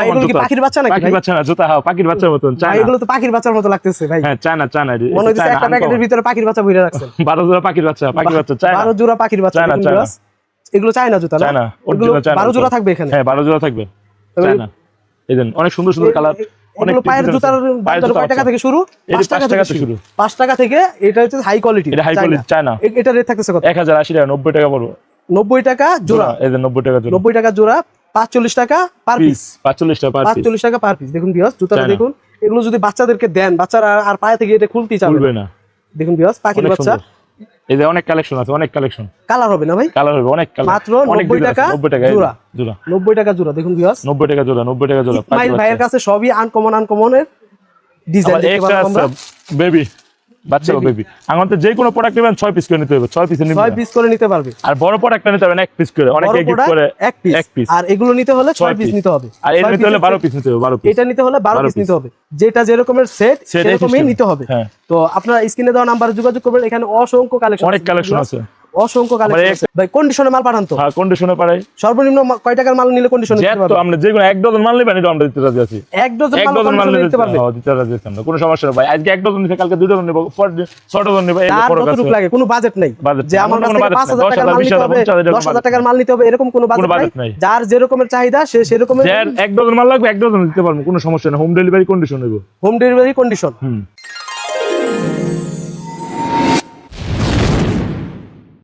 ভাই, এগুলো কি পাখির বাচ্চা নাকি পাখির বাচ্চা জুতা হ্যাঁ পাখির বাচ্চার মতন ভাই, এগুলো তো পাখির বাচ্চার মতো লাগতেছে ভাই। হ্যাঁ চায়না চায়না মনে হচ্ছে একটা প্যাকেটের ভিতরে পাখির বাচ্চা ভরে রাখছেন। বারো জোড়া পাখির বাচ্চা পাখির বাচ্চা চায়না। বারো জোড়া পাখির বাচ্চা চায়না, দেখুন চায়না। viewers। এগুলো চায়না জুতা না? চায়না এগুলো original চায়না জোড়া থাকবে এখানে? হ্যাঁ বারো জোড়া থাকবে চায়না। এই দেন অনেক সুন্দর সুন্দর কালার অনেক পায়ের জুতার কয় টাকা থেকে শুরু এটা পাঁচ টাকা থেকে শুরু। শুরু। পাঁচ টাকা থেকে এটা হচ্ছে হাই কোয়ালিটি এটা হাই কোয়ালিটি চায়না। এটা রেট থাকতেছে কত? এক হাজার আশি টাকা নব্বই টাকা পড়ব। নব্বই টাকা জোড়া। এই যে নব্বই টাকা জোড়া। নব্বই টাকা জোড়া পাঁচচল্লিশ টাকা পার পিস পাঁচচল্লিশ টাকা পাঁচচল্লিশ টাকা পার পিস দেখুন বিয়স জুতাটা দেখুন এগুলো যদি বাচ্চাদেরকে দেন বাচ্চারা আর- পায়ে থেকে এটা খুলতেই চাবে না। দেখুন বিয়স পাখির বাচ্চা। এই যে অনেক কালেকশন আছে অনেক কালেকশন কালার হবে না ভাই? কালার হবে অনেক কালার মাত্র 90 টাকা নব্বই টাকা এই জোড়া। জোড়া। নব্বই টাকা জোড়া দেখুন বিয়স নব্বই টাকা জোড়া নব্বই টাকা জোড়া ইসমাইল ভাইয়ের কাছে সবই আনকমন আনকমনের ডিজাইন দেখতে একটা আমরা। বেবি বাচ্চা বেবি যে কোনো প্রোডাক্ট নেবেন পিস করে নিতে হবে পিস নিতে ছয় পিস করে নিতে পারবে। আর বড় প্রোডাক্ট নিতে পিস করে। অনেকে গিফট করে এক পিস এক পিস আর এগুলো নিতে হলে পিস নিতে হবে। আর এটা নিতে হলে piece বারো এর পিস নিতে হবে পিস এটা নিতে হলে বারো বারো পিস নিতে হবে। যেটা যেরকমের সেট সেরকমই নিতে হবে। হ্যাঁ। তো আপনারা স্ক্রিনে দেওয়া নাম্বার যোগাযোগ করবেন এখানে অসংখ্য কালেকশন অনেক কালেকশন আছে। অসংখ্য কালেকশন ভাই কন্ডিশনে মাল পাঠান তো। হ্যাঁ কন্ডিশনে পারে সর্বনিম্ন কয় টাকার মাল নিলে কন্ডিশনে যে দিতে তো আমরা যে কোনো এক ডজন মাল নেবেন এটা আমরা দিতে রাজি আছি। এক ডজন মাল ডজন মাল নিতে দিতে পারবে? হ্যাঁ, দিতে রাজি আছি আমরা। কোনো সমস্যা নেই ভাই। আজকে এক ডজন নিতে কালকে দুই ডজন নেব ছয় ডজন নেব এই ফরক আছে। লাগে কোনো বাজেট নেই। যে আমার কাছ কোনো থেকে budget পাঁচ হাজার টাকার মাল নিতে হবে 20,000, দশ হাজার টাকার মাল নিতে হবে এরকম কোনো বাজেট নাই। যার যেরকমের চাহিদা সে সেরকমের যে এক ডজন মাল লাগবে এক ডজন দিতে পারব কোনো সমস্যা নেই। হোম ডেলিভারি কন্ডিশন নেব। হোম ডেলিভারি কন্ডিশন হুম।